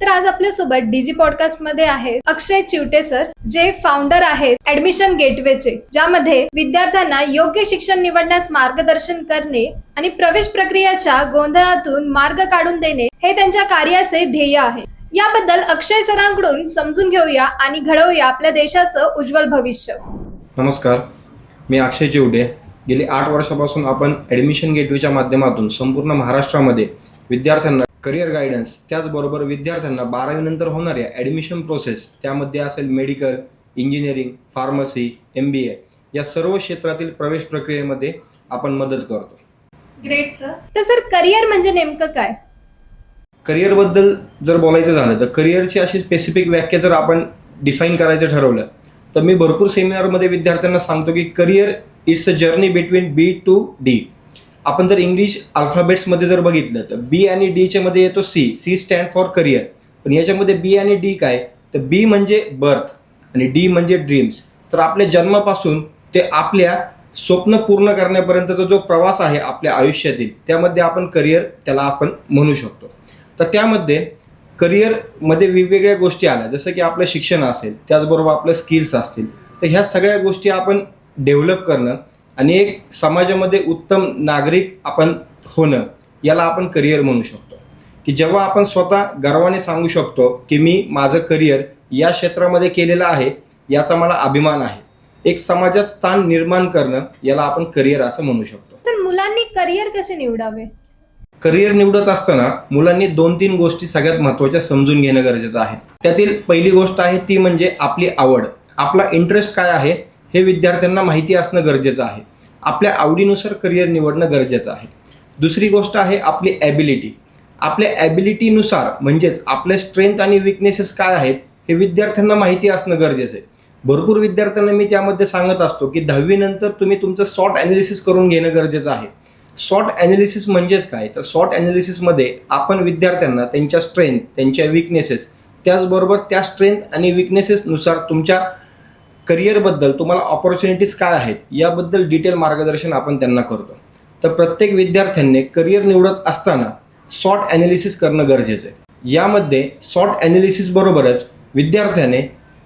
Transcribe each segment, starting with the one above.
तर आज आपल्यासोबत डीजी पॉडकास्टमध्ये आहेत अक्षय चिवटे सर जे फाउंडर आहेत ऍडमिशन गेटवेचे ज्यामध्ये विद्यार्थ्यांना योग्य शिक्षण निवडण्यास मार्गदर्शन करणे आणि प्रवेश प्रक्रियेच्या गोंधळातून मार्ग काढून देणे हे त्यांच्या कार्याचे ध्येय आहे. याबद्दल अक्षय सरांकडून समजून घेऊया आणि घडवूया आपल्या देशाचं उज्ज्वल भविष्य. नमस्कार मी अक्षय चिवटे. गेली आठ वर्षापासून आपण ॲडमिशन गेटवेच्या माध्यमातून संपूर्ण महाराष्ट्रामध्ये विद्यार्थ्यांना करिअर गायडन्स त्याचबरोबर विद्यार्थ्यांना बारावीनंतर होणाऱ्या ॲडमिशन प्रोसेस त्यामध्ये असेल medical engineering pharmacy M B A या सर्व क्षेत्रातील प्रवेश प्रक्रियेमध्ये आपण मदत करतो. ग्रेट सर तर सर करिअर म्हणजे नेमकं काय? करिअरबद्दल जर बोलायचं झालं तर करिअरची अशी स्पेसिफिक व्याख्या जर आपण डिफाईन करायचं ठरवलं तर मी भरपूर सेमिनारमध्ये विद्यार्थ्यांना सांगतो की career it's a journey between B to D आपण जर इंग्लिश अल्फाबेट्समध्ये जर बघितलं तर बी आणि डीच्या मध्ये येतो C C stand for career पण याच्यामध्ये बी आणि डी काय? तर बी म्हणजे बर्थ आणि डी म्हणजे ड्रीम्स तर आपल्या जन्मापासून ते आपल्या स्वप्न पूर्ण करण्यापर्यंतचा जो प्रवास आहे आपल्या आयुष्यातील त्यामध्ये आपण करिअर त्याला आपण म्हणू शकतो. तर त्यामध्ये करिअरमध्ये वेगवेगळ्या गोष्टी आल्या. जसं की आपलं शिक्षण असेल त्याचबरोबर आपलं स्किल्स असतील. तर ह्या सगळ्या गोष्टी आपण डेव्हलप करणं आणि एक समाजामध्ये उत्तम नागरिक आपण होणं याला आपण करिअर म्हणू शकतो. की जेव्हा आपण स्वतः गर्वाने सांगू शकतो की मी माझं करिअर या क्षेत्रामध्ये केलेलं आहे याचा मला अभिमान आहे. एक समाजात स्थान निर्माण करणं याला आपण करिअर असं म्हणू शकतो. तर मुलांनी करिअर कसे निवडावे? करिअर निवडत असताना मुलांनी दोन तीन गोष्टी सगळ्यात महत्त्वाच्या समजून घेणं गरजेचं आहे. त्यातील पहिली गोष्ट आहे ती म्हणजे आपली आवड. आपला इंटरेस्ट काय आहे? हे विद्यार्थ्यांना माहिती असणं गरजेचं आहे. आपल्या आवडीनुसार करिअर निवडणं गरजेचं आहे. दुसरी गोष्ट आहे आपली ॲबिलिटी आपल्या ॲबिलिटीनुसार म्हणजेच आपले स्ट्रेंथ आणि विकनेसेस काय आहेत हे विद्यार्थ्यांना माहिती असणं गरजेचं आहे. भरपूर विद्यार्थ्यांना मी त्यामध्ये सांगत असतो की दहावीनंतर तुम्ही तुमचं शॉर्ट ॲनालिसिस करून घेणं गरजेचं आहे. शॉर्ट ॲनालिसिस म्हणजेच काय? तर शॉर्ट ॲनालिसिसमध्ये आपण विद्यार्थ्यांना त्यांच्या स्ट्रेंथ त्यांच्या विकनेसेस त्याचबरोबर त्या स्ट्रेंथ आणि विकनेसेसनुसार तुमच्या करिअरबद्दल तुम्हाला ऑपॉर्च्युनिटीज काय आहेत याबद्दल डिटेल मार्गदर्शन आपण त्यांना करतो. तर प्रत्येक विद्यार्थ्यांनी करिअर निवडत असताना शॉर्ट ॲनालिसिस करणं गरजेचं आहे. यामध्ये शॉर्ट ॲनालिसिस बरोबरच विद्यार्थ्याने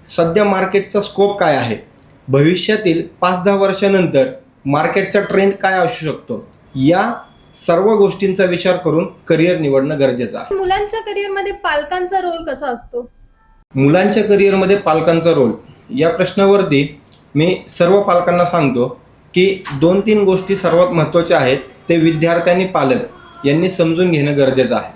सध्या मार्केटचा स्कोप काय आहे भविष्यातील पाच दहा वर्षानंतर मार्केटचा ट्रेंड काय असू शकतो या सर्व गोष्टींचा विचार करून करिअर निवडणं गरजेचं आहे. मुलांच्या करिअरमध्ये पालकांचा रोल कसा असतो? मुलांच्या करिअरमध्ये पालकांचा रोल या प्रश्नावरती मी सर्व पालकांना सांगतो की दोन तीन गोष्टी सर्वात महत्त्वाच्या आहेत ते विद्यार्थ्यांनी पालक यांनी समजून घेणं गरजेचं आहे.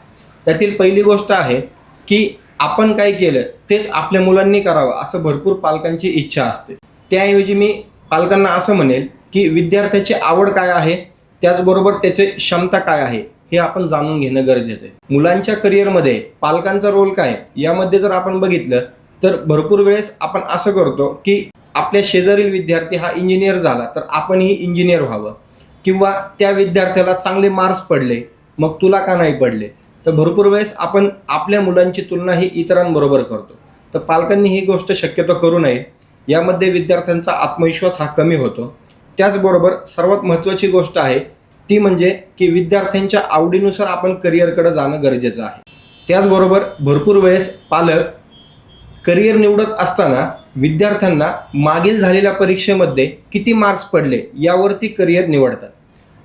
त्यातील पहिली गोष्ट आहे की आपण काय केलं तेच आपल्या मुलांनी करावं असं भरपूर पालकांची इच्छा असते. त्याऐवजी मी पालकांना असं म्हणेल की विद्यार्थ्याची आवड काय आहे त्याचबरोबर त्याचे क्षमता काय आहे हे आपण जाणून घेणं गरजेचं आहे. मुलांच्या करिअरमध्ये पालकांचा रोल काय यामध्ये जर आपण बघितलं तर भरपूर वेळेस आपण असं करतो की आपल्या शेजारील विद्यार्थी हा इंजिनियर झाला तर आपणही इंजिनियर व्हावं. किंवा त्या विद्यार्थ्याला चांगले मार्क्स पडले मग तुला का नाही पडले? तर भरपूर वेळेस आपण आपल्या मुलांची तुलना ही इतरांबरोबर करतो. तर पालकांनी ही गोष्ट शक्यतो करू नये. यामध्ये विद्यार्थ्यांचा आत्मविश्वास हा कमी होतो. त्याचबरोबर सर्वात महत्त्वाची गोष्ट आहे ती म्हणजे की विद्यार्थ्यांच्या आवडीनुसार आपण करिअरकडे जाणं गरजेचं आहे. त्याचबरोबर भरपूर वेळेस पालक करिअर निवडत असताना विद्यार्थ्यांना मागील झालेल्या परीक्षेमध्ये किती मार्क्स पडले यावरती करिअर निवडतात.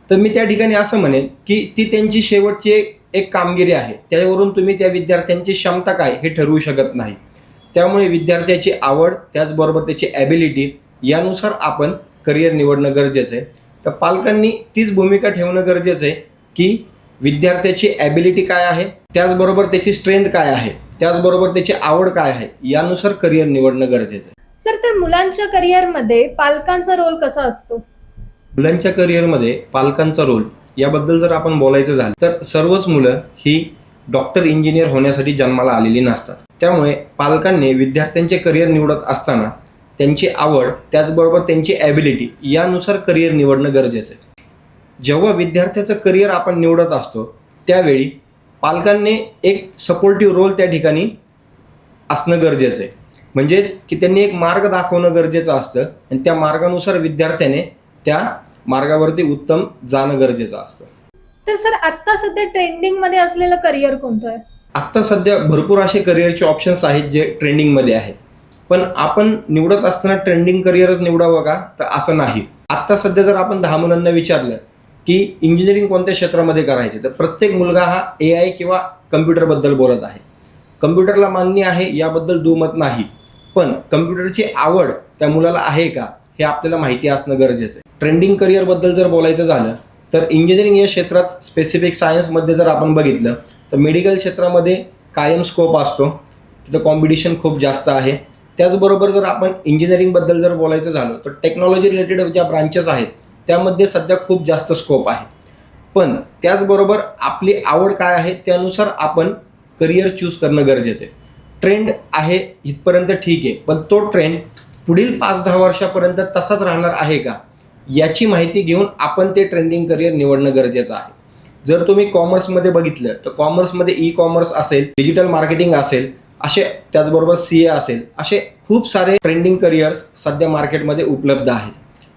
तर मी त्या ठिकाणी असं म्हणेन की ती त्यांची शेवटची एक एक कामगिरी आहे. त्यावरून तुम्ही त्या विद्यार्थ्यांची क्षमता काय हे ठरवू शकत नाही. त्यामुळे विद्यार्थ्याची आवड त्याचबरोबर त्याची ॲबिलिटी यानुसार आपण करिअर निवडणं गरजेचं आहे. तर पालकांनी तीच भूमिका ठेवणं गरजेचं आहे की विद्यार्थ्याची ॲबिलिटी काय आहे त्याचबरोबर त्याची स्ट्रेंथ काय आहे. त्याचबरोबर त्याची आवड काय आहे यानुसार करिअर निवडणं गरजेचं आहे. सर तर मुलांच्या करिअरमध्ये पालकांचा रोल कसा असतो? मुलांच्या करिअरमध्ये पालकांचा रोल याबद्दल जर आपण बोलायचं झालं तर सर्वच मुलं ही डॉक्टर इंजिनियर होण्यासाठी जन्माला आलेली नसतात. त्यामुळे पालकांनी विद्यार्थ्यांचे करिअर निवडत असताना त्यांची आवड त्याचबरोबर त्यांची ॲबिलिटी यानुसार करिअर निवडणं गरजेचं आहे. जेव्हा विद्यार्थ्याचं करिअर आपण निवडत असतो त्यावेळी पालकांनी एक सपोर्टिव्ह रोल त्या ठिकाणी असणं गरजेचं आहे. म्हणजेच की त्यांनी एक मार्ग दाखवणं गरजेचं असतं आणि त्या मार्गानुसार विद्यार्थ्याने त्या मार्गावरती उत्तम जाणं गरजेचं असतं. तर सर आत्ता सध्या ट्रेंडिंगमध्ये असलेलं करिअर कोणतं आहे? आत्ता सध्या भरपूर असे करिअरचे ऑप्शन्स आहेत जे ट्रेंडिंगमध्ये आहेत. पण आपण निवडत असताना ट्रेंडिंग करिअरच निवडावं का? तर असं नाही. आत्ता सध्या जर आपण दहा मुलांना विचारलं की इंजिनिअरिंग कोणत्या क्षेत्रामध्ये करायचे? तर प्रत्येक मुलगा हा ए आय किंवा कम्प्युटरबद्दल बोलत आहे. कम्प्युटरला मान्य आहे याबद्दल दुमत नाही. पण कम्प्युटरची आवड त्या मुलाला आहे का हे आपल्याला माहिती असणं गरजेचं आहे. ट्रेंडिंग करिअरबद्दल जर बोलायचं झालं तर इंजिनिअरिंग या क्षेत्रात स्पेसिफिक सायन्समध्ये जर आपण बघितलं तर मेडिकल क्षेत्रामध्ये कायम स्कोप असतो. तिथं कॉम्पिटिशन खूप जास्त आहे. त्याचबरोबर जर आपण इंजिनिअरिंगबद्दल जर बोलायचं झालं तर टेक्नॉलॉजी रिलेटेड ज्या ब्रांचेस आहेत त्यामध्ये सध्या खूप जास्त स्कोप आहे. पण त्याचबरोबर आपली आवड काय आहे त्यानुसार आपण करिअर चूज करणं गरजेचं आहे. ट्रेंड आहे इथपर्यंत ठीक आहे पण तो ट्रेंड पुढील पाच दहा वर्षापर्यंत तसाच राहणार आहे का? याची माहिती घेऊन आपण ते ट्रेंडिंग करिअर निवडणं गरजेचं आहे. जर तुम्ही कॉमर्समध्ये बघितलं तर कॉमर्समध्ये ई कॉमर्स असेल डिजिटल मार्केटिंग असेल असे त्याचबरोबर सी ए असेल असे खूप सारे ट्रेंडिंग करिअर्स सध्या मार्केटमध्ये उपलब्ध आहेत.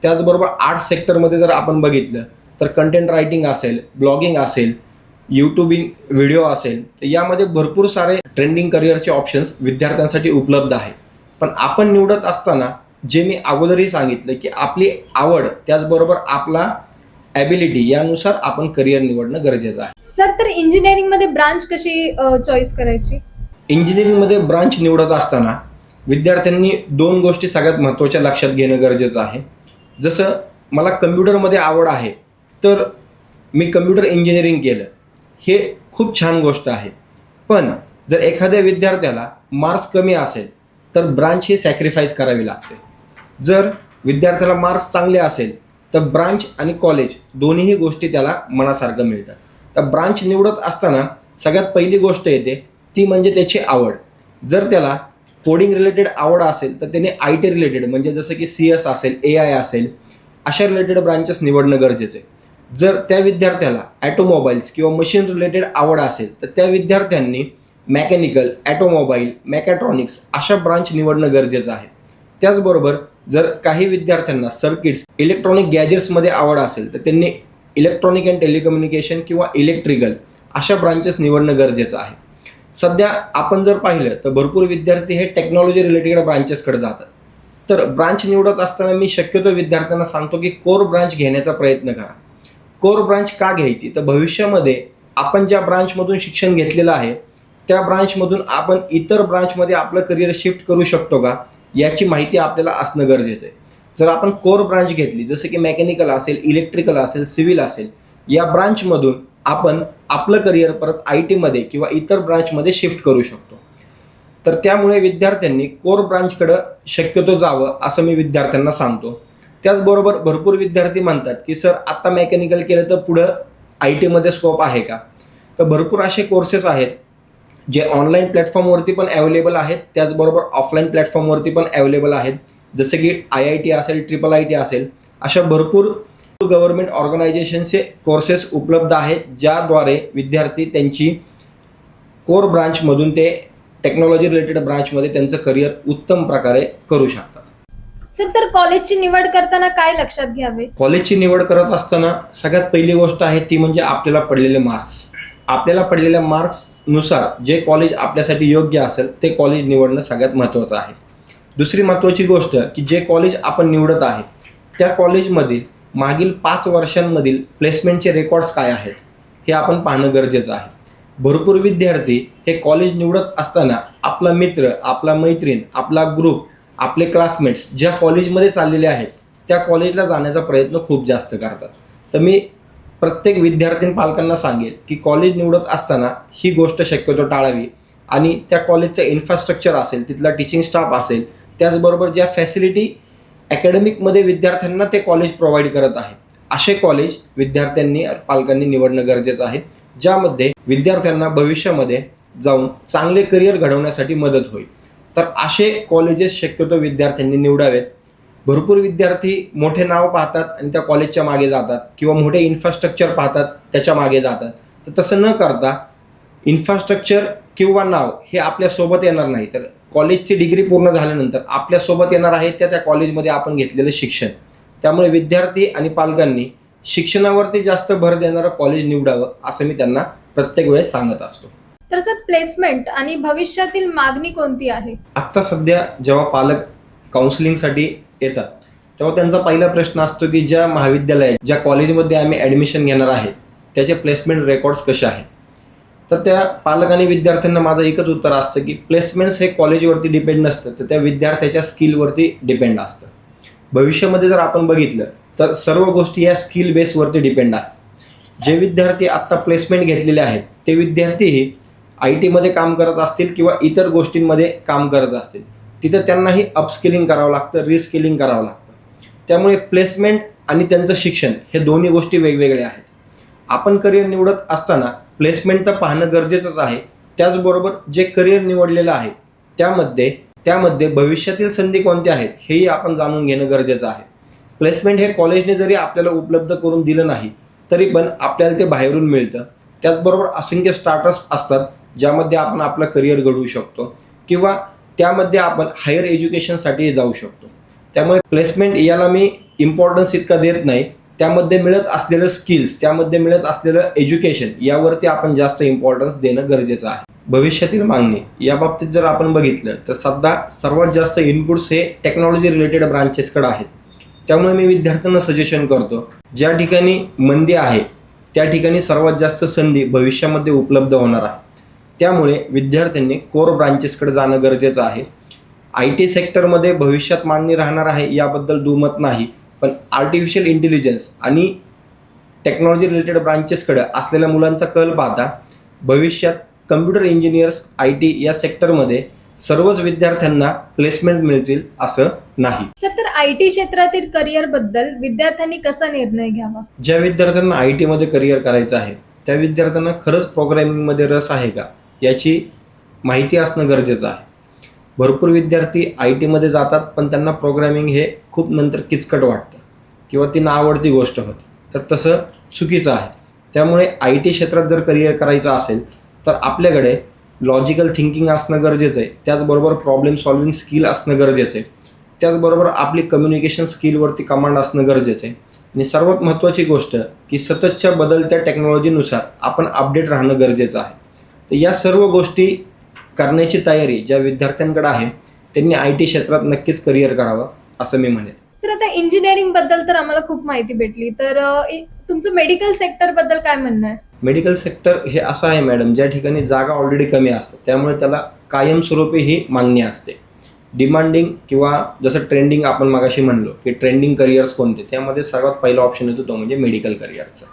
त्याचबरोबर आर्ट्स सेक्टरमध्ये जर आपण बघितलं तर कंटेंट रायटिंग असेल ब्लॉगिंग असेल यूट्यूबिंग व्हिडिओ असेल तर यामध्ये भरपूर सारे ट्रेंडिंग करिअरचे ऑप्शन्स विद्यार्थ्यांसाठी उपलब्ध आहेत. पण आपण निवडत असताना जे मी अगोदरही सांगितलं की आपली आवड त्याचबरोबर आपला ॲबिलिटी यानुसार आपण करिअर निवडणं गरजेचं आहे. सर तर इंजिनिअरिंगमध्ये ब्रांच कशी चॉईस करायची? इंजिनिअरिंगमध्ये ब्रांच निवडत असताना विद्यार्थ्यांनी दोन गोष्टी सगळ्यात महत्त्वाच्या लक्षात घेणं गरजेचं आहे. जसं मला कम्प्युटरमध्ये आवड आहे तर मी कम्प्युटर इंजिनिअरिंग केलं. हे खूप छान गोष्ट आहे. पण जर एखाद्या विद्यार्थ्याला मार्क्स कमी असेल तर ब्रांच ही सॅक्रिफाईस करावी लागते. जर विद्यार्थ्याला मार्क्स चांगले असेल तर ब्रांच आणि कॉलेज दोन्हीही गोष्टी त्याला मनासारखं मिळतात. तर ब्रांच निवडत असताना सगळ्यात पहिली गोष्ट येते ती म्हणजे त्याची आवड. जर त्याला कोडिंग रिलेटेड आवड असेल तर त्याने आय टी रिलेटेड म्हणजे जसं की सी एस असेल ए आय असेल अशा रिलेटेड ब्रांचेस निवडणं गरजेचं आहे. जर त्या विद्यार्थ्याला ॲटोमोबाईल्स किंवा मशीन रिलेटेड आवड असेल तर त्या विद्यार्थ्यांनी मॅकॅनिकल ॲटोमोबाईल मॅकॅट्रॉनिक्स अशा ब्रांच निवडणं गरजेचं आहे. त्याचबरोबर जर काही विद्यार्थ्यांना सर्किट्स इलेक्ट्रॉनिक गॅजेट्समध्ये आवड असेल तर त्यांनी इलेक्ट्रॉनिक अँड टेलिकम्युनिकेशन किंवा इलेक्ट्रिकल अशा ब्रांचेस निवडणं गरजेचं आहे. सध्या आपण जर पाहिलं तर भरपूर विद्यार्थी हे टेक्नॉलॉजी रिलेटेड ब्रांचेसकडे जातात. तर ब्रांच निवडत असताना मी शक्यतो विद्यार्थ्यांना सांगतो की कोर ब्रांच घेण्याचा प्रयत्न करा. कोर ब्रांच का घ्यायची? तर भविष्यामध्ये आपण ज्या ब्रांचमधून शिक्षण घेतलेलं आहे त्या ब्रांचमधून आपण इतर ब्रांचमध्ये आपलं करिअर शिफ्ट करू शकतो का? याची माहिती आपल्याला असणं गरजेचं आहे. जर आपण कोर ब्रांच घेतली जसं की मेकॅनिकल असेल इलेक्ट्रिकल असेल सिव्हिल असेल या ब्रांचमधून आपण आपलं करिअर परत आय टीमध्ये किंवा इतर ब्रांचमध्ये शिफ्ट करू शकतो. तर त्यामुळे विद्यार्थ्यांनी कोर ब्रांचकडं शक्यतो जावं असं मी विद्यार्थ्यांना सांगतो. त्याचबरोबर भरपूर विद्यार्थी म्हणतात की सर आत्ता मेकॅनिकल केलं तर पुढं आय टीमध्ये स्कोप आहे का? तर भरपूर असे कोर्सेस आहेत जे ऑनलाईन प्लॅटफॉर्मवरती पण अवेलेबल आहेत. त्याचबरोबर ऑफलाईन प्लॅटफॉर्मवरती पण अवेलेबल आहेत. जसे की आय आय टी असेल ट्रिपल आय टी असेल अशा भरपूर गव्हर्नमेंट ऑर्गनायझेशनचे कोर्सेस उपलब्ध आहेत ज्याद्वारे विद्यार्थी त्यांची कोर ब्रांचमधून ते टेक्नॉलॉजी रिलेटेड ब्रांचमध्ये त्यांचं करिअर उत्तम प्रकारे करू शकतात. सर तर कॉलेजची निवड करताना काय लक्षात घ्यावे? कॉलेजची निवड करत असताना सगळ्यात पहिली गोष्ट आहे ती म्हणजे आपल्याला पडलेले मार्क्स आपल्याला पडलेल्या मार्क्सनुसार जे कॉलेज आपल्यासाठी योग्य असेल ते कॉलेज निवडणं सगळ्यात महत्त्वाचं आहे. दुसरी महत्त्वाची गोष्ट की जे कॉलेज आपण निवडत आहे त्या कॉलेजमधील मागील पाच वर्षांमधील प्लेसमेंटचे रेकॉर्ड्स काय आहेत हे आपण पाहणं गरजेचं आहे. भरपूर विद्यार्थी हे कॉलेज निवडत असताना आपला मित्र आपला मैत्रीण आपला ग्रुप आपले क्लासमेट्स ज्या कॉलेजमध्ये चाललेले आहेत त्या कॉलेजला जाण्याचा प्रयत्न खूप जास्त करतात. तर मी प्रत्येक विद्यार्थी पालकांना सांगेल की कॉलेज निवडत असताना ही गोष्ट शक्यतो टाळावी आणि त्या कॉलेजचं इन्फ्रास्ट्रक्चर असेल तिथला टीचिंग स्टाफ असेल त्याचबरोबर ज्या फॅसिलिटी अकॅडमिकमध्ये विद्यार्थ्यांना ते कॉलेज प्रोव्हाइड करत आहे असे कॉलेज विद्यार्थ्यांनी पालकांनी निवडणं गरजेचं आहे. ज्यामध्ये विद्यार्थ्यांना भविष्यामध्ये जाऊन चांगले करिअर घडवण्यासाठी मदत होईल. तर असे कॉलेजेस शक्यतो विद्यार्थ्यांनी निवडावेत. भरपूर विद्यार्थी मोठे नाव पाहतात आणि त्या कॉलेजच्या मागे जातात किंवा मोठे इन्फ्रास्ट्रक्चर पाहतात त्याच्यामागे जातात. तर तसं न करता इन्फ्रास्ट्रक्चर किंवा नाव हे आपल्यासोबत येणार नाही. तर कॉलेजची डिग्री पूर्ण झाल्यानंतर आपल्यासोबत येणार आहे त्या त्या कॉलेजमध्ये आपण घेतलेलं शिक्षण. त्यामुळे विद्यार्थी आणि पालकांनी शिक्षणावरती जास्त भर देणारं कॉलेज निवडावं असं मी त्यांना प्रत्येक वेळेस सांगत असतो. तर सर प्लेसमेंट आणि भविष्यातील मागणी कोणती आहे? आत्ता सध्या जेव्हा पालक काउन्सिलिंगसाठी येतात तेव्हा त्यांचा पहिला प्रश्न असतो की ज्या महाविद्यालयात ज्या कॉलेजमध्ये आम्ही ॲडमिशन घेणार आहे त्याचे प्लेसमेंट रेकॉर्ड्स कसे आहेत? तर त्या पालक आणि विद्यार्थ्यांना माझं एकच उत्तर असतं की प्लेसमेंट्स हे कॉलेजवरती डिपेंड नसतं. तर त्या विद्यार्थ्याच्या स्किलवरती डिपेंड असतं. भविष्यामध्ये जर आपण बघितलं तर सर्व गोष्टी या स्किल बेसवरती डिपेंड आहेत. जे विद्यार्थी आत्ता प्लेसमेंट घेतलेले आहेत ते विद्यार्थीही आय टीमध्ये काम करत असतील किंवा इतर गोष्टींमध्ये काम करत असतील. तिथं त्यांनाही अपस्किलिंग करावं लागतं रिस्किलिंग करावं लागतं. त्यामुळे प्लेसमेंट आणि त्यांचं शिक्षण हे दोन्ही गोष्टी वेगवेगळ्या आहेत. आपण करिअर निवडत असताना प्लेसमेंट तर पाहणं गरजेचंच आहे. त्याचबरोबर जे करिअर निवडलेलं आहे त्यामध्ये त्यामध्ये भविष्यातील संधी कोणत्या आहेत हेही आपण जाणून घेणं गरजेचं आहे. प्लेसमेंट हे कॉलेजने जरी आपल्याला उपलब्ध करून दिलं नाही तरी पण आपल्याला ते बाहेरून मिळतं. त्याचबरोबर असंख्य स्टार्टअप्स असतात ज्यामध्ये आपण आपलं करिअर घडवू शकतो किंवा त्यामध्ये आपण हायर एज्युकेशनसाठी जाऊ शकतो. त्यामुळे प्लेसमेंट याला मी इम्पॉर्टन्स इतका देत नाही त्यामध्ये मिळत असलेलं स्किल्स त्यामध्ये मिळत असलेलं एज्युकेशन यावरती आपण जास्त इम्पॉर्टन्स देणं गरजेचं आहे. भविष्यातील मागणी या बाबतीत जर आपण बघितलं तर सध्या सर्वात जास्त इनपुट्स हे टेक्नॉलॉजी रिलेटेड ब्रांचेसकडे आहेत. त्यामुळे मी विद्यार्थ्यांना सजेशन करतो ज्या ठिकाणी मंदी आहे त्या ठिकाणी सर्वात जास्त संधी भविष्यामध्ये उपलब्ध होणार आहे. त्यामुळे विद्यार्थ्यांनी कोर ब्रांचेसकडे जाणं गरजेचं आहे. आय टी सेक्टरमध्ये भविष्यात मागणी राहणार आहे याबद्दल दुमत नाही. पण आर्टिफिशियल इंटेलिजन्स आणि टेक्नॉलॉजी रिलेटेड ब्रांचेसकडे असलेल्या मुलांचा कल पाहता भविष्यात कम्प्युटर इंजिनियर्स आय टी या सेक्टरमध्ये सर्वच विद्यार्थ्यांना प्लेसमेंट मिळतील असं नाही. सर तर आय टी क्षेत्रातील करिअरबद्दल विद्यार्थ्यांनी कसा निर्णय घ्यावा? ज्या विद्यार्थ्यांना आय टीमध्ये करिअर करायचं आहे त्या विद्यार्थ्यांना खरंच प्रोग्रॅमिंगमध्ये रस आहे का? याची माहिती असणं गरजेचं आहे. भरपूर विद्यार्थी आय टीमध्ये जातात पण त्यांना प्रोग्रॅमिंग हे खूप नंतर किचकट वाटतं. किंवा ती नावडती गोष्ट होती. तर तसं चुकीचं आहे. त्यामुळे आय टी क्षेत्रात जर करिअर करायचं असेल तर आपल्याकडे लॉजिकल थिंकिंग असणं गरजेचं आहे. त्याचबरोबर प्रॉब्लेम सॉल्विंग स्किल असणं गरजेचं आहे. त्याचबरोबर आपली कम्युनिकेशन स्किलवरती कमांड असणं गरजेचं आहे. आणि सर्वात महत्त्वाची गोष्ट की सततच्या बदलत्या टेक्नॉलॉजीनुसार आपण अपडेट राहणं गरजेचं आहे. तर या सर्व गोष्टी करण्याची तयारी ज्या विद्यार्थ्यांकडे आहे त्यांनी आय टी क्षेत्रात नक्कीच करिअर करावं असं मी म्हणेन. सर आता इंजिनिअरिंगबद्दल तर आम्हाला खूप माहिती भेटली. तर तुमचं मेडिकल सेक्टरबद्दल काय म्हणणं आहे? मेडिकल सेक्टर हे असं आहे मॅडम ज्या ठिकाणी जागा ऑलरेडी कमी असतात त्यामुळे त्याला कायमस्वरूपी ही मागणी असते. डिमांडिंग किंवा जसं ट्रेंडिंग आपण मागाशी म्हणलो की ट्रेंडिंग करिअर्स कोणते त्यामध्ये सर्वात पहिला ऑप्शन येतो तो म्हणजे मेडिकल करिअरचा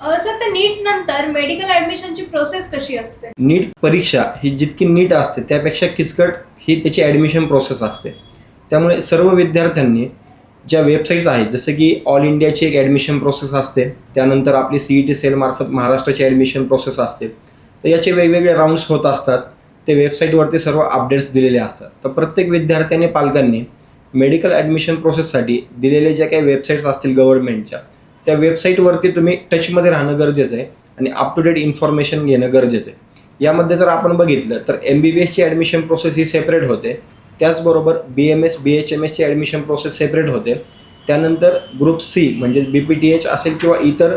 सर ते नीट नंतर मेडिकल ऍडमिशनची प्रोसेस कशी असते? नीट परीक्षा ही जितकी नीट असते त्यापेक्षा किचकट ही त्याची ॲडमिशन प्रोसेस असते. त्यामुळे सर्व विद्यार्थ्यांनी ज्या वेबसाईट्स आहेत जसं की ऑल इंडियाची एक ॲडमिशन प्रोसेस असते त्यानंतर आपली सी ई टी सेलमार्फत महाराष्ट्राची ॲडमिशन प्रोसेस असते. तर याचे वेगवेगळे राऊंड्स होत असतात. ते वेबसाईटवरती सर्व अपडेट्स दिलेले असतात. तर प्रत्येक विद्यार्थ्याने पालकांनी मेडिकल ॲडमिशन प्रोसेससाठी दिलेले ज्या काही वेबसाईट्स असतील गव्हर्नमेंटच्या त्या वेबसाईटवरती तुम्ही टचमध्ये राहणं गरजेचं आहे आणि अप टू डेट इन्फॉर्मेशन घेणं गरजेचं आहे. यामध्ये जर आपण बघितलं तर एम बी बी एसची ॲडमिशन प्रोसेस ही सेपरेट होते. त्याचबरोबर B M S B H M एसची ॲडमिशन प्रोसेस सेपरेट होते. त्यानंतर ग्रुप सी म्हणजे बी पी टी एच असेल किंवा इतर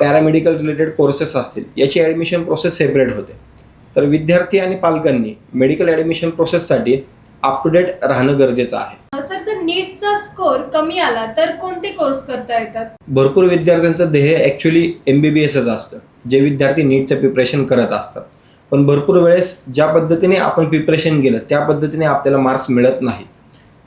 पॅरामेडिकल रिलेटेड कोर्सेस असतील याची ॲडमिशन प्रोसेस सेपरेट होते. तर विद्यार्थी आणि पालकांनी मेडिकल ॲडमिशन प्रोसेससाठी अप टू डेट राहणं गरजेचं आहे. सर जर नीटचा स्कोर कमी आला तर कोणते कोर्स करता येतात? भरपूर विद्यार्थ्यांचं ध्येय ॲक्च्युली एम बी बी एसच असतं जे विद्यार्थी नीटचं प्रिपरेशन करत असतात. पण भरपूर वेळेस ज्या पद्धतीने आपण प्रिपरेशन केलं त्या पद्धतीने आपल्याला मार्क्स मिळत नाही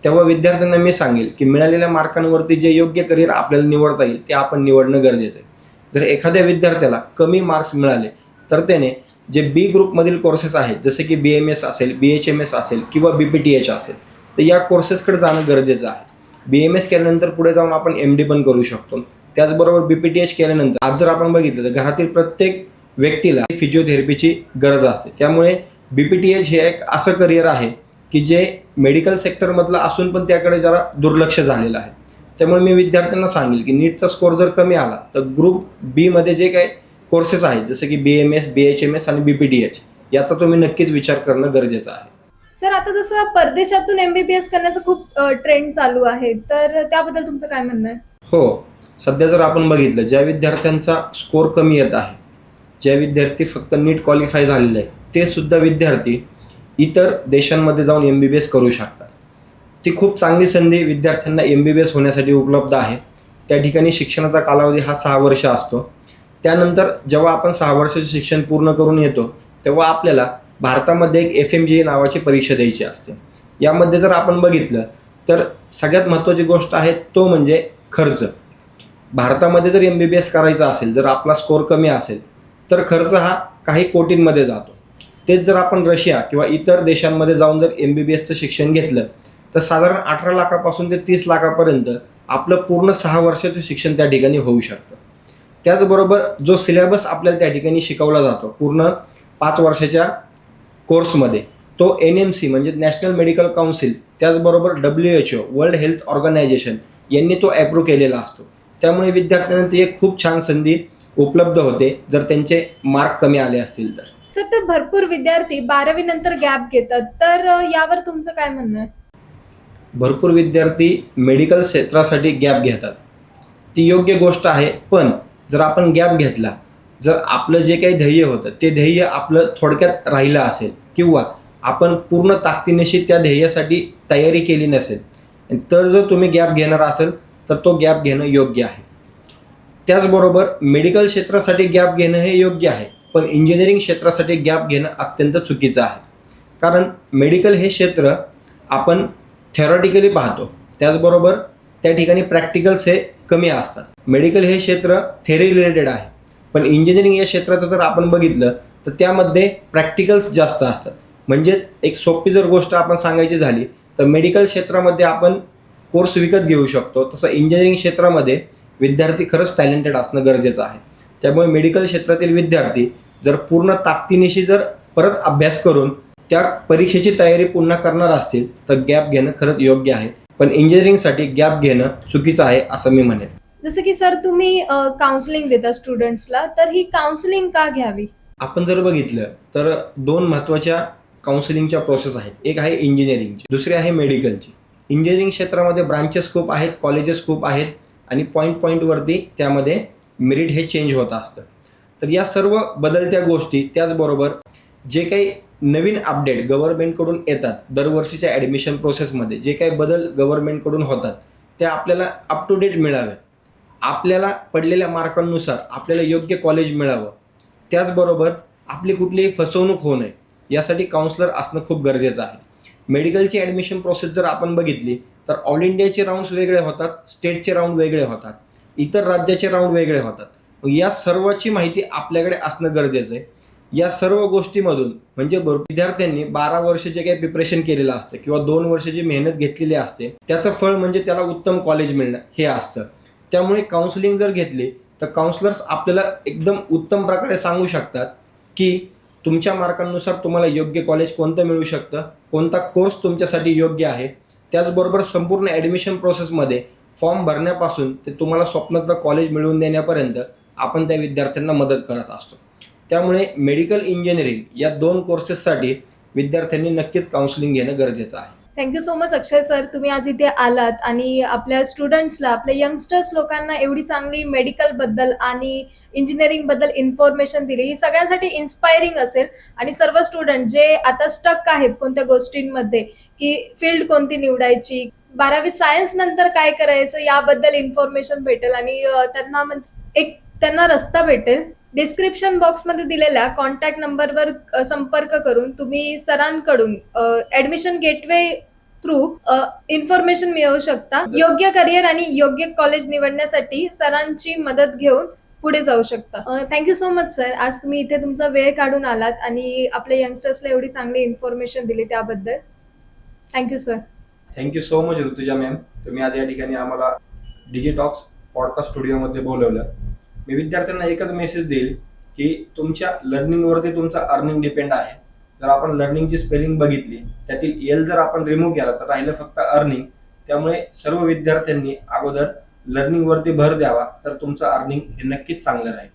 तेव्हा विद्यार्थ्यांना मी सांगेल की मिळालेल्या मार्कांवरती जे योग्य करिअर आपल्याला निवडता येईल ते आपण निवडणं गरजेचं आहे. जर एखाद्या विद्यार्थ्याला कमी मार्क्स मिळाले तर त्याने जे बी ग्रुपमधील कोर्सेस आहेत जसे की बी एम एस असेल बी एच एम एस असेल किंवा बी पी टी एच असेल तर या कोर्सेसकडे जाणं गरजेचं आहे. बी एम एस केल्यानंतर पुढे जाऊन आपण एम डी पण करू शकतो. त्याचबरोबर बी पी टी एच केल्यानंतर आज जर आपण बघितलं तर घरातील प्रत्येक व्यक्तीला फिजिओथेरपीची गरज असते. त्यामुळे बी पी टी एच हे एक असं करिअर आहे की जे मेडिकल सेक्टरमधलं असून पण त्याकडे जरा दुर्लक्ष झालेलं आहे. त्यामुळे मी विद्यार्थ्यांना सांगेल की नीटचा स्कोर जर कमी आला तर ग्रुप बीमध्ये जे काही कोर्सेस आहेत जसे की B M S B H M S आणि बी पी टी एच याचा तुम्ही नक्कीच विचार करणं गरजेचं आहे. सर आता जसं परदेशातून एमबीबीएस करण्याचं खूप ट्रेंड चालू आहे तर त्याबद्दल तुमचं काय म्हणणं आहे? हो सध्या जर आपण बघितलं ज्या विद्यार्थ्यांचा स्कोर कमी येत आहे ज्या विद्यार्थी फक्त नीट क्वालिफाय झालेले आहे ते सुद्धा विद्यार्थी इतर देशांमध्ये जाऊन एम बी बी एस करू शकतात. ती खूप चांगली संधी विद्यार्थ्यांना एम बी बी एस होण्यासाठी उपलब्ध आहे. त्या ठिकाणी शिक्षणाचा कालावधी हा सहा वर्ष असतो. त्यानंतर जेव्हा आपण सहा वर्षाचे शिक्षण पूर्ण करून येतो तेव्हा आपल्याला भारतामध्ये एक एफ एम जी नावाची परीक्षा द्यायची असते. यामध्ये जर आपण बघितलं तर सगळ्यात महत्त्वाची गोष्ट आहे तो म्हणजे खर्च. भारतामध्ये जर एम बी बी एस करायचा असेल जर आपला स्कोर कमी असेल तर खर्च हा काही कोटींमध्ये जातो. तेच जर आपण रशिया किंवा इतर देशांमध्ये जाऊन जर एम बी बी एसचं शिक्षण घेतलं तर साधारण अठरा लाखापासून ते तीस लाखापर्यंत आपलं पूर्ण सहा वर्षाचं शिक्षण त्या ठिकाणी होऊ शकतं. त्याचबरोबर जो सिलेबस आपल्याला त्या ठिकाणी शिकवला जातो पूर्ण पाच वर्षाच्या कोर्समध्ये तो एन एम सी म्हणजे नॅशनल मेडिकल काउन्सिल त्याचबरोबर W H O world health organization यांनी तो ॲप्रूव्ह केलेला असतो. त्यामुळे विद्यार्थ्यांना ती एक खूप छान संधी उपलब्ध होते जर त्यांचे मार्क कमी आले असतील तर. सर तर भरपूर विद्यार्थी बारावी नंतर गॅप घेतात. तर यावर तुमचं काय म्हणणं आहे? भरपूर विद्यार्थी मेडिकल क्षेत्रासाठी गॅप घेतात. ती योग्य गोष्ट आहे पण जर आपण गॅप घेतला जर आपलं जे काही ध्येय होतं ते ध्येय आपलं थोडक्यात राहिलं असेल किंवा आपण पूर्ण ताकदीनेशी त्या ध्येयासाठी तयारी केली नसेल तर जर तुम्ही गॅप घेणार असेल तर तो गॅप घेणं योग्य आहे. त्याचबरोबर मेडिकल क्षेत्रासाठी गॅप घेणं हे योग्य आहे पण इंजिनिअरिंग क्षेत्रासाठी गॅप घेणं अत्यंत चुकीचं आहे. कारण मेडिकल हे क्षेत्र आपण थेरॉटिकली पाहतो त्याचबरोबर त्या ठिकाणी प्रॅक्टिकल्स हे कमी असतात. मेडिकल हे क्षेत्र थेरी रिलेटेड आहे. पण इंजिनिअरिंग या क्षेत्राचं जर आपण बघितलं तर त्यामध्ये प्रॅक्टिकल्स जास्त असतात. म्हणजेच एक सोपी जर गोष्ट आपण सांगायची झाली तर मेडिकल क्षेत्रामध्ये आपण कोर्स विकत घेऊ शकतो. तसं इंजिनिअरिंग क्षेत्रामध्ये विद्यार्थी खरंच टॅलेंटेड असणं गरजेचं आहे. त्यामुळे मेडिकल क्षेत्रातील विद्यार्थी जर पूर्ण ताकदीनिशी जर परत अभ्यास करून त्या परीक्षेची तयारी पुन्हा करणार असतील तर गॅप घेणं खरंच योग्य आहे. पण इंजिनिअरिंगसाठी गॅप घेणं चुकीचं आहे असं मी म्हणेन. जसं की सर तुम्ही काउन्सिलिंग देता स्टुडंट्सला तर ही काउन्सिलिंग का घ्यावी? आपण जर बघितलं तर दोन महत्त्वाच्या काउन्सिलिंगच्या प्रोसेस आहेत. एक आहे इंजिनिअरिंगची दुसरी आहे मेडिकलची इंजिनिअरिंग क्षेत्रामध्ये ब्रांचेस खूप आहेत कॉलेजेस खूप आहेत आणि पॉईंट पॉईंटवरती त्यामध्ये मेरिट हे चेंज होत असतं. तर या सर्व बदलत्या गोष्टी त्याचबरोबर जे काही नवीन अपडेट गव्हर्नमेंटकडून येतात दरवर्षीच्या ॲडमिशन प्रोसेसमध्ये जे काही बदल गव्हर्नमेंटकडून होतात ते आपल्याला अप टू डेट मिळावे. आपल्याला पडलेल्या मार्कांनुसार आपल्याला योग्य कॉलेज मिळावं. त्याचबरोबर आपली कुठलीही फसवणूक होऊ नये यासाठी काउन्सलर असणं खूप गरजेचं आहे. मेडिकलची ॲडमिशन प्रोसेस जर आपण बघितली तर ऑल इंडियाचे राऊंड्स वेगळे होतात स्टेटचे राऊंड वेगळे होतात इतर राज्याचे राऊंड वेगळे होतात. या सर्वाची माहिती आपल्याकडे असणं गरजेचं आहे. या सर्व गोष्टीमधून म्हणजे विद्यार्थ्यांनी बारा वर्ष जे काही प्रिपरेशन केलेलं असतं किंवा दोन वर्ष मेहनत घेतलेली असते त्याचं फळ म्हणजे त्याला उत्तम कॉलेज मिळणं हे असतं. त्यामुळे काउन्सिलिंग जर घेतली तर काउन्सलर्स आपल्याला एकदम उत्तम प्रकारे सांगू शकतात की तुमच्या मार्कांनुसार तुम्हाला योग्य कॉलेज कोणतं मिळू शकतं कोणता कोर्स तुमच्यासाठी योग्य आहे. त्याचबरोबर संपूर्ण ॲडमिशन प्रोसेसमध्ये फॉर्म भरण्यापासून ते तुम्हाला स्वप्नातलं कॉलेज मिळवून देण्यापर्यंत आपण त्या विद्यार्थ्यांना मदत करत असतो. त्यामुळे मेडिकल इंजिनिअरिंग या दोन कोर्सेससाठी विद्यार्थ्यांनी नक्कीच काउन्सिलिंग घेणं गरजेचं आहे. Thank you so much Akshay sir तुम्ही आज इथे आलात आणि आपल्या स्टुडंट्सला आपल्या यंगस्टर्स लोकांना एवढी चांगली मेडिकलबद्दल आणि इंजिनिअरिंगबद्दल इन्फॉर्मेशन दिली. ही सगळ्यांसाठी इन्स्पायरिंग असेल. आणि सर्व स्टुडंट जे आता स्टक आहेत कोणत्या गोष्टींमध्ये की फील्ड कोणती निवडायची बारावी सायन्स नंतर काय करायचं याबद्दल इन्फॉर्मेशन भेटेल. आणि त्यांना म्हणजे एक त्यांना रस्ता भेटेल. डिस्क्रिप्शन बॉक्समध्ये दिलेल्या कॉन्टॅक्ट नंबरवर संपर्क करून तुम्ही सरांकडून ऍडमिशन गेटवे थ्रू इन्फॉर्मेशन मिळवू शकता. योग्य करिअर आणि योग्य कॉलेज निवडण्यासाठी सरांची मदत घेऊन पुढे जाऊ शकता. थँक्यू सो मच सर आज तुम्ही इथे तुमचा वेळ काढून आलात आणि आपल्या यंगस्टर्सला एवढी चांगली इन्फॉर्मेशन दिली त्याबद्दल. Thank you sir thank you so much Rutuja ma'am तुम्ही आज या ठिकाणी आम्हाला डिजिटॉक्स पॉडकास्ट स्टुडिओमध्ये बोलवलं. मी विद्यार्थ्यांना एकच मेसेज देईल की तुमच्या लर्निंगवरती तुमचा अर्निंग डिपेंड आहे. जर आपण लर्निंगची स्पेलिंग बघितली त्यातील एल जर आपण रिमूव्ह केला तर राहिलं फक्त अर्निंग त्यामुळे सर्व विद्यार्थ्यांनी अगोदर लर्निंगवरती भर द्यावा तर तुमचं अर्निंग हे नक्कीच चांगलं राहील.